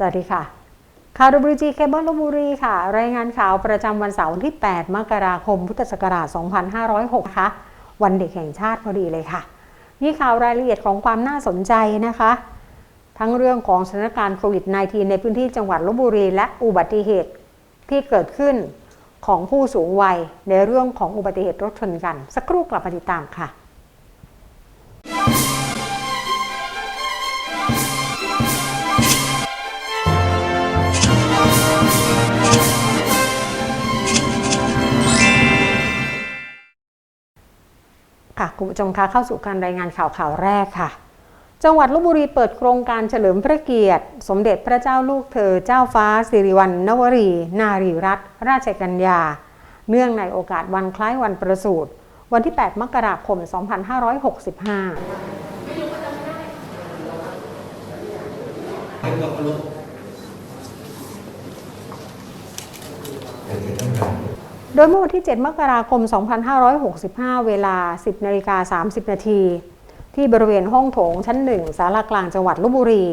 สวัสดีค่ะ ข่าว WG เคเบิลลบุรีค่ะ รายงานข่าวประจำวันเสาร์ที่ 8 มกราคม พุทธศักราช 2506นะคะวันเด็กแห่งชาติพอดีเลยค่ะ นี่ข่าวรายละเอียดของความน่าสนใจนะคะ ทั้งเรื่องของสถานการณ์โควิด -19 ในพื้นที่จังหวัดลบบุรี และอุบัติเหตุที่เกิดขึ้นของผู้สูงวัยในเรื่องของอุบัติเหตุรถชนกัน สักครู่กลับมาติดตามค่ะ ค่ะคุณผู้ชมคะเข้าสู่การรายงานข่าวข่าวแรกค่ะ จังหวัดลบบุรีเปิดโครงการเฉลิมพระเกียรติ สมเด็จพระเจ้าลูกเธอเจ้าฟ้าสิริวัณณวรี นารีรัตนราชกัญญา เนื่องในโอกาสวันคล้ายวันประสูติวันที่ 8 มกราคม 2565 ดยเมื่อวันที่ 7 มกราคม 2565 เวลา 10นาฬิกา30 นาทีที่บริเวณห้องโถงชั้นหนึ่งสารากลางจังหวัดลบบุรี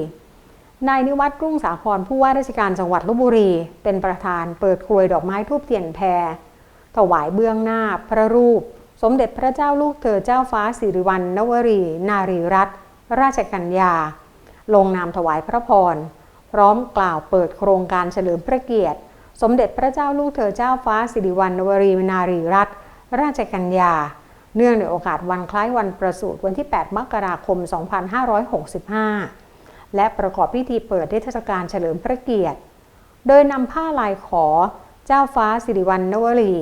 นายนิวัฒน์รุ่งสาครผู้ว่าราชการจังหวัดลบบุรี เป็นประธานเปิดกรวยดอกไม้ทูบเทียนแพร ถวายเบื้องหน้าพระรูป สมเด็จพระเจ้าลูกเธอเจ้าฟ้าสิริวัณณวรี นารีรัตนราชกัญญา ลงนามถวายพระพร พร้อมกล่าวเปิดโครงการเฉลิมพระเกียรติ สมเด็จพระเจ้าลูกเธอเจ้าฟ้าสิริวัณณวรีนารีรัตนราชกัญญา เนื่องในโอกาสวันคล้ายวันประสูติวันที่ 8 มกราคม 2565 และประกอบพิธีเปิดเทศกาลเฉลิมพระเกียรติ โดยนำผ้าลายขอเจ้าฟ้าสิริวัณณวรี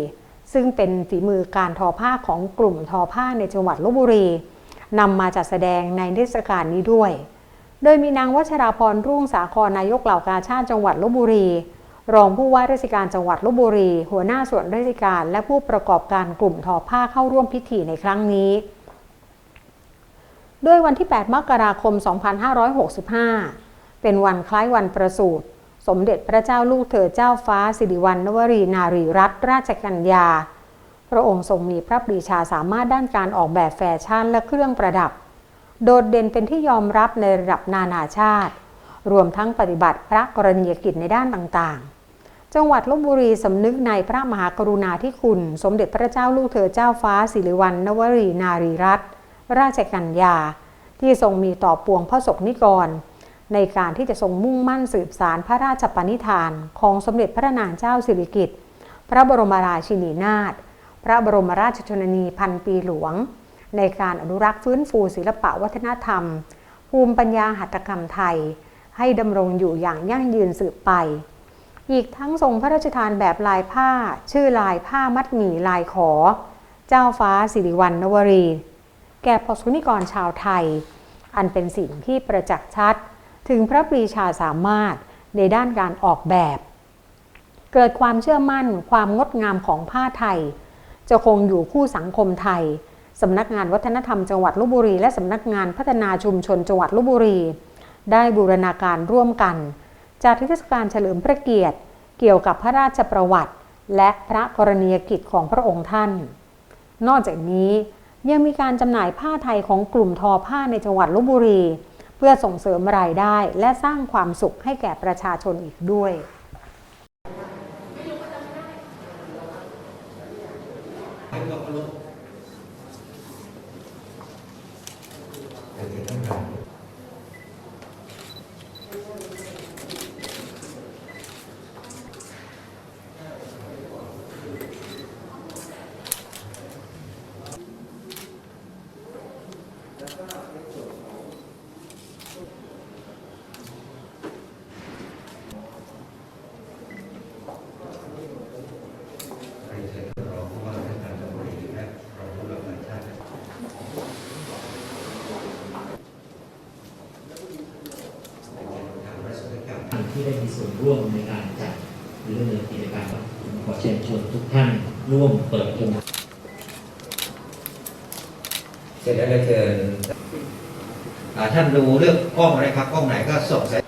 ซึ่งเป็นฝีมือการทอผ้าของกลุ่มทอผ้าในจังหวัดลบบุรีนำมาจัดแสดงในเทศกาลนี้ด้วย โดยมีนางวัชราพรรุ่งสาครนายกเหล่ากาชาติจังหวัดลบบุรี รองผู้ว่าราชการจังหวัดลบบุรี หัวหน้าส่วนราชการและผู้ประกอบการกลุ่มทอผ้าเข้าร่วมพิธีในครั้งนี้โดยวันที่ 8 มกราคม 2565 เป็นวันคล้ายวันประสูติสมเด็จพระเจ้าลูกเธอเจ้าฟ้าสิริวัณณวรีนารีรัตนราชกัญญา พระองค์ทรงมีพระปรีชาสามารถด้านการออกแบบแฟชั่นและเครื่องประดับ โดดเด่นเป็นที่ยอมรับในระดับนานาชาติ รวมทั้งปฏิบัติพระกรณียกิจในด้านต่างๆ จังหวัดลบบุรีสำนึกในพระมหากรุณาธิคุณ สมเด็จพระเจ้าลูกเธอเจ้าฟ้าสิริวัณณวรีนารีรัตนราชกัญญา ที่ทรงมีต่อปวงพระสกนิกร ในการที่จะทรงมุ่งมั่นสืบสารพระราชปณิธาน ของสมเด็จพระนางเจ้าสิริกิติ์พระบรมราชินีนาถพระบรมราชชนนีพันปีหลวง ในการอนุรักษ์ฟื้นฟูศิลปะวัฒนธรรม ภูมิปัญญาหัตถกรรมไทย ให้ดำรงอยู่อย่างยั่งยืนสืบไป อีกทั้งทรงพระราชทานแบบลายผ้า ชื่อลายผ้ามัดหมี่ลายขอ เจ้าฟ้าสิริวัณณวรี แก่ประสบนิกรชาวไทย อันเป็นสิ่งที่ประจักษ์ชัด ถึงพระปรีชาสามารถในด้านการออกแบบ เกิดความเชื่อมั่นความงดงามของผ้าไทย จะคงอยู่คู่สังคมไทยสำนักงานวัฒนธรรมจังหวัดลบบุรี และสำนักงานพัฒนาชุมชนจังหวัดลบบุรี ได้บูรณาการร่วมกัน จัดเทศกาลเฉลิมพระเกียรติ เกี่ยวกับพระราชประวัติ และพระกรณียกิจของพระองค์ท่าน นอกจากนี้ยังมีการจำหน่ายผ้าไทยของกลุ่มทอผ้าในจังหวัดลบบุรี เพื่อส่งเสริมรายได้และสร้างความสุขให้แก่ประชาชนอีกด้วย ที่ได้มีส่วนร่วมในการจัดหรือดำเนินกิจกรรมผมขอเชิญชวนทุกท่านร่วมเปิดโครงเสร็จแล้วเรเชิญอ่าท่านดูเลือกกล้องอะไรครับกล้องไหนก็ส่งสาย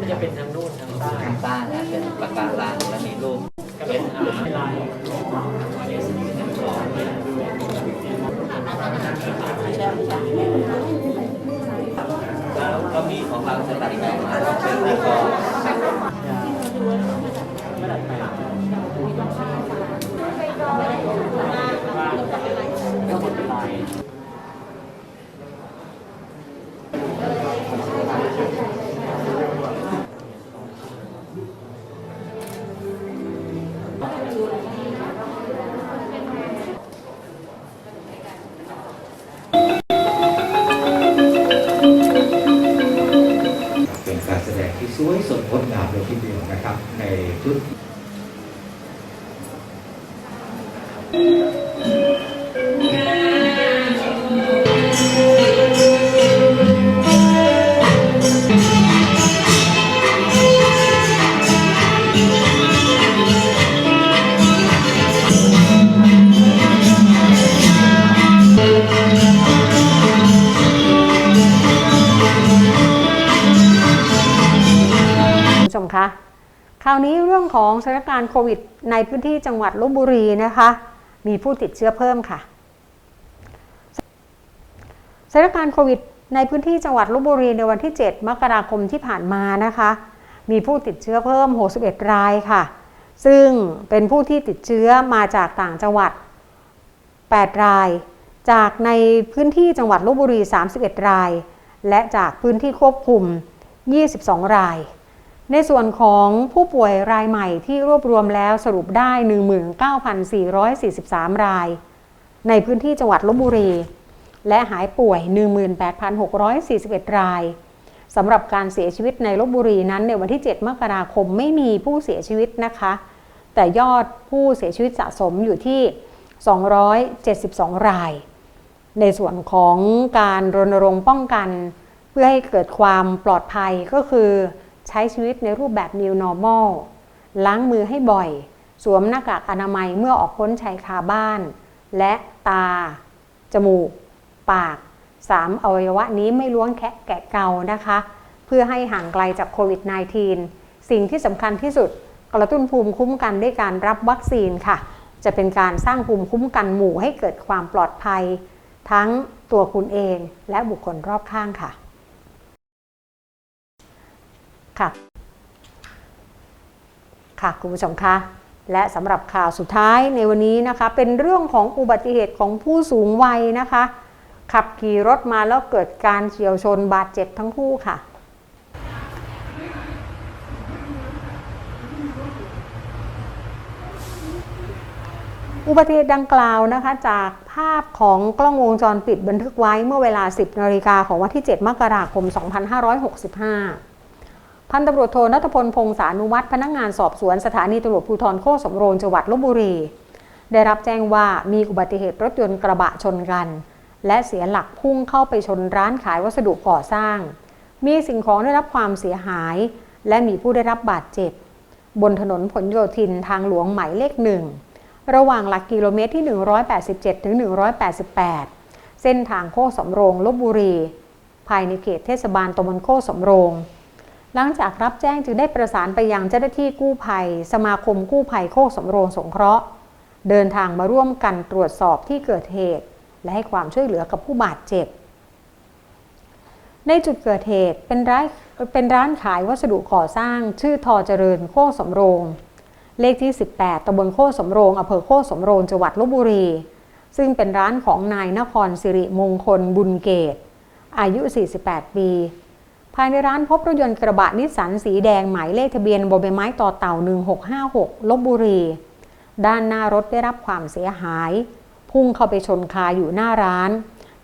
มันจะเป็นทางนู่นทางใต้ ทางบ้านนะเป็นปากการังแล้วมีรูป ก็เป็นหาลาย เอสเป็นร้อน ไป็นการแส ดงที่สวยสดงดงามเลยทีเดียวนะครับ ในชุดคุณ คราวนี้เรื่องของสถานการณ์โควิด ในพื้นที่จังหวัดลบบุรีนะคะ มีผู้ติดเชื้อเพิ่มค่ะสถานการณ์โควิด ในพื้นที่จังหวัดลบบุรีในวันที่ 7 มกราคมที่ผ่านมานะคะ มีผู้ติดเชื้อเพิ่ม 61 รายค่ะ ซึ่งเป็นผู้ที่ติดเชื้อมาจากต่างจังหวัด 8 ราย จากในพื้นที่จังหวัดลบบุรี 31 ราย และจากพื้นที่ควบคุม 22 ราย ในส่วนของผู้ป่วยรายใหม่ที่รวบรวมแล้วสรุปได้ 19,443 ราย ในพื้นที่จังหวัดลบบุรี และหายป่วย 18,641 รายสำหรับการเสียชีวิตในลบบุรีนั้นในวันที่ 7 มกราคมไม่มีผู้เสียชีวิตนะคะ แต่ยอดผู้เสียชีวิตสะสมอยู่ที่ 272 ราย ในส่วนของการรณรงค์ป้องกัน เพื่อให้เกิดความปลอดภัยก็คือ ใช้ชีวิตในรูปแบบ New Normal ล้างมือให้บ่อย สวมหน้ากากอนามัยเมื่อออกพ้นชายคาบ้าน และตา จมูก ปาก3อวัยวะนี้ไม่ล้วงแคะแกะเกานะคะ เพื่อให้ห่างไกลจากโควิด -19 สิ่งที่สำคัญที่สุดกระตุ้นภูมิคุ้มกันด้วยการรับวัคซีนค่ะ จะเป็นการสร้างภูมิคุ้มกันหมู่ให้เกิดความปลอดภัย ทั้งตัวคุณเองและบุคคลรอบข้างค่ะ ค่ะ ค่ะคุณผู้ชมคะและสำหรับข่าวสุดท้ายในวันนี้นะคะ เป็นเรื่องของอุบัติเหตุของผู้สูงวัยนะคะ ขับขี่รถมาแล้วเกิดการเฉียวชนบาดเจ็บทั้งคู่ค่ะอุบัติเหตุดังกล่าวนะคะจากภาพของกล้องวงจรปิดบันทึกไว้เมื่อเวลา 10นาฬิกาของวันที่ 7 มกราคม 2565 พันตำรวจโทนัทพลพงษานุวัฒน์พนักงานสอบสวนสถานีตำรวจภูธรโคกสำโรงจังหวัดลบบุรี ได้รับแจ้งว่ามีอุบัติเหตุรถยนต์กระบะชนกัน และเสียหลักพุ่งเข้าไปชนร้านขายวัสดุก่อสร้าง มีสิ่งของได้รับความเสียหาย และมีผู้ได้รับบาดเจ็บ บนถนนผลโยธินทางหลวงหมายเลขหนึ่งระหว่างหลักกิโลเมตรที่ 187ถึง188 เส้นทางโคกสำโรงลบบุรี ภายในเขตเทศบาลตำบลโคกสำโรง หลังจากรับแจ้งจึงได้ประสานไปยังเจ้าหน้าที่กู้ภัย สมาคมกู้ภัยโคกสำโรงสงเคราะห์ เดินทางมาร่วมกันตรวจสอบที่เกิดเหตุ และให้ความช่วยเหลือกับผู้บาดเจ็บ ในจุดเกิดเหตุเป็นร้านเป็นร้านขายวัสดุก่อสร้าง ชื่อทอเจริญโคกสำโรง เลขที่ 18ตำบลโคกสำโรงอำเภอโคกสำโรงจังหวัดลบบุรี ซึ่งเป็นร้านของนายนครสิริมงคลบุญเกตอายุ 48 ปี ภายในร้านพบรถยนต์กระบะนิสสันสีแดงหมายเลขทะเบียนบใบไม้ต่อเต่า 1656 ลบบุรี ด้านหน้ารถได้รับความเสียหาย พุ่งเข้าไปชนคาอยู่หน้าร้าน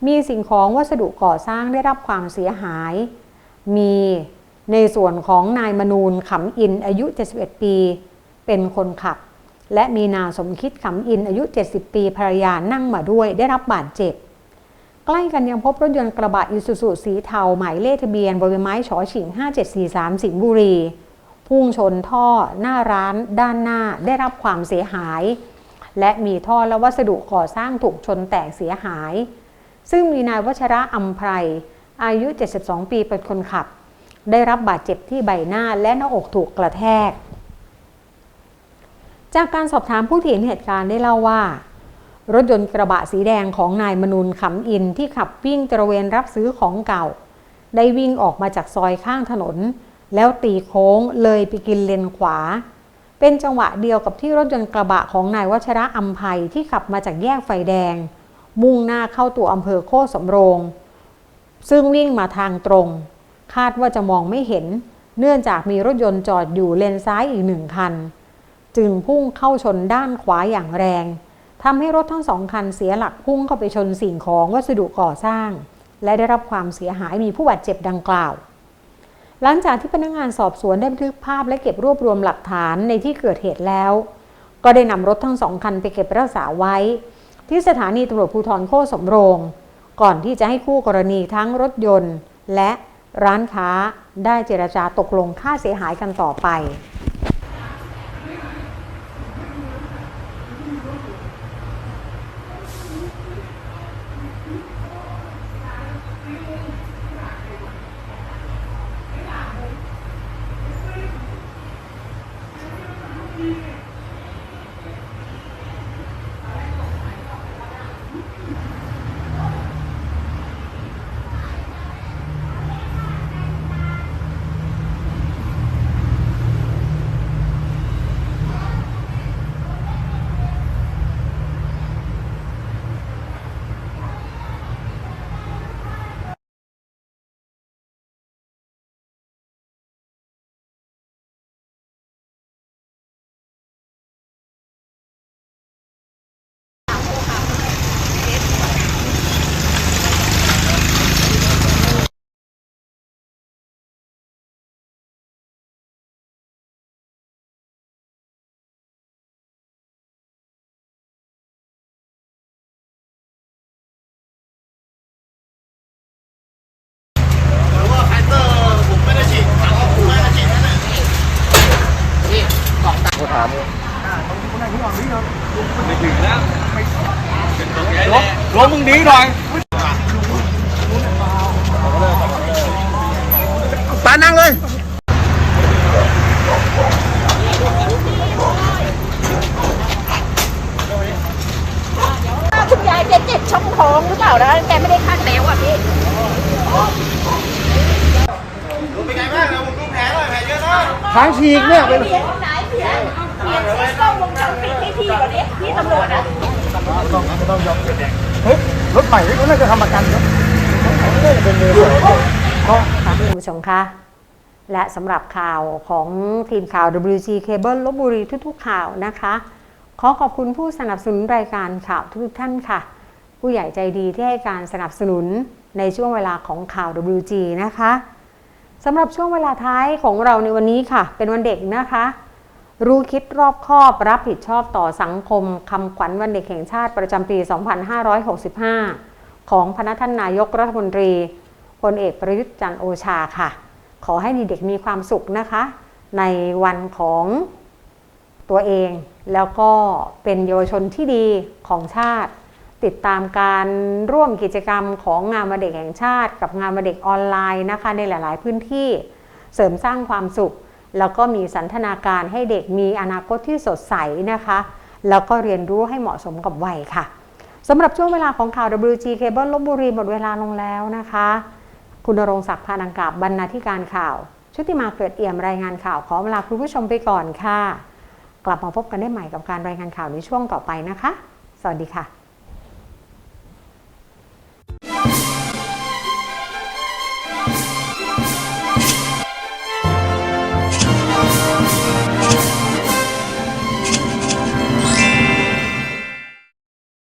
มีสิ่งของวัสดุก่อสร้างได้รับความเสียหาย มีในส่วนของนายมนูนขำอินอายุ 71 ปี เป็นคนขับ และมีนางสมคิดขำอินอายุ 70 ปีภรรยานั่งมาด้วยได้รับบาดเจ็บ ใกล้กันยังพบรถยนต์กระบะอิซูซุสีเทาหมายเลขทะเบียนบใบไม้ฉอฉิง 5743 สิงห์บุรี พุ่งชนท่อหน้าร้านด้านหน้าได้รับความเสียหาย และมีท่อและวัสดุก่อสร้างถูกชนแตกเสียหาย ซึ่งมีนายวัชระอัมไพรอายุ 72 ปีเป็นคนขับ ได้รับบาดเจ็บที่ใบหน้าและหน้าอกถูกกระแทก จากการสอบถามผู้เห็นเหตุการณ์ได้เล่าว่า รถยนต์กระบะสีแดงของนายมนูนขำอินที่ขับวิ่งตระเวนรับซื้อของเก่า ได้วิ่งออกมาจากซอยข้างถนน แล้วตีโค้งเลยไปกินเลนขวา เป็นจังหวะเดียวกับที่รถยนต์กระบะของนายวัชระอัมภัยที่ขับมาจากแยกไฟแดง มุ่งหน้าเข้าตัวอำเภอโคสำโรง ซึ่งวิ่งมาทางตรง คาดว่าจะมองไม่เห็น เนื่องจากมีรถยนต์จอดอยู่เลนซ้ายอีกหนึ่งคัน จึงพุ่งเข้าชนด้านขวาอย่างแรง ทำให้รถทั้งสองคันเสียหลักพุ่งเข้าไปชนสิ่งของวัสดุก่อสร้าง และได้รับความเสียหายมีผู้บาดเจ็บดังกล่าว หลังจากที่พนักงานสอบสวนได้บันทึกภาพและเก็บรวบรวมหลักฐานในที่เกิดเหตุแล้ว ก็ได้นำรถทั้งสองคันไปเก็บรักษาไว้ ที่สถานีตำรวจภูธรโคสำโรง ก่อนที่จะให้คู่กรณีทั้งรถยนต์ และร้านค้าได้เจรจาตกลงค่าเสียหายกันต่อไป รวมมึงดีหน่อยปานั่งเลยคุณยายแกเจ็บช่องท้องหรือเปล่านะแกไม่ได้คาดแล้วอะพี่ทางฉีกเนี่ยเป็นเปลี่ยนไหนเปลี่ยนเปลี่ยนเช็คกล้องวงจรปิดให้พี่ก่อนดิพี่ตำรวจอะ เฮ้ยรถใหม่ก็น่าจะทำประกันครับเป็นมือค่ะคุณผู้ชมคะและสำหรับข่าวของทีมข่าว WG Cable ลบบุรีทุกๆข่าวนะคะ ขอขอบคุณผู้สนับสนุนรายการข่าวทุกๆท่านค่ะ ผู้ใหญ่ใจดีที่ให้การสนับสนุนในช่วงเวลาของข่าว WG นะคะสำหรับช่วงเวลาท้ายของเราในวันนี้ค่ะ เป็นวันเด็กนะคะ รู้คิดรอบคอบรับผิดชอบต่อสังคมคำขวัญวันเด็กแห่งชาติประจำปี 2565 ของพระท่านนายกรัฐมนตรีพลเอกประยุทธ์จันโอชาค่ะ ขอให้เด็กๆมีความสุขนะคะ ในวันของตัวเอง แล้วก็เป็นเยาวชนที่ดีของชาติ ติดตามการร่วมกิจกรรมของงานวันเด็กแห่งชาติ กับงานวันเด็กออนไลน์นะคะ ในหลาย ๆ พื้นที่เสริมสร้างความสุข แล้วก็มีสันทนาการให้เด็กมีอนาคตที่สดใสนะคะ แล้วก็เรียนรู้ให้เหมาะสมกับวัยค่ะสำหรับช่วงเวลาของข่าว WG Cable ลบบุรีหมดเวลาลงแล้วนะคะ คุณรงศักดิ์พานังกาบบรรณาธิการข่าว ชุติมาเกิดเอี่ยมรายงานข่าวขอเวลาคุณผู้ชมไปก่อนค่ะ กลับมาพบกันได้ใหม่กับการรายงานข่าวในช่วงต่อไปนะคะ สวัสดีค่ะ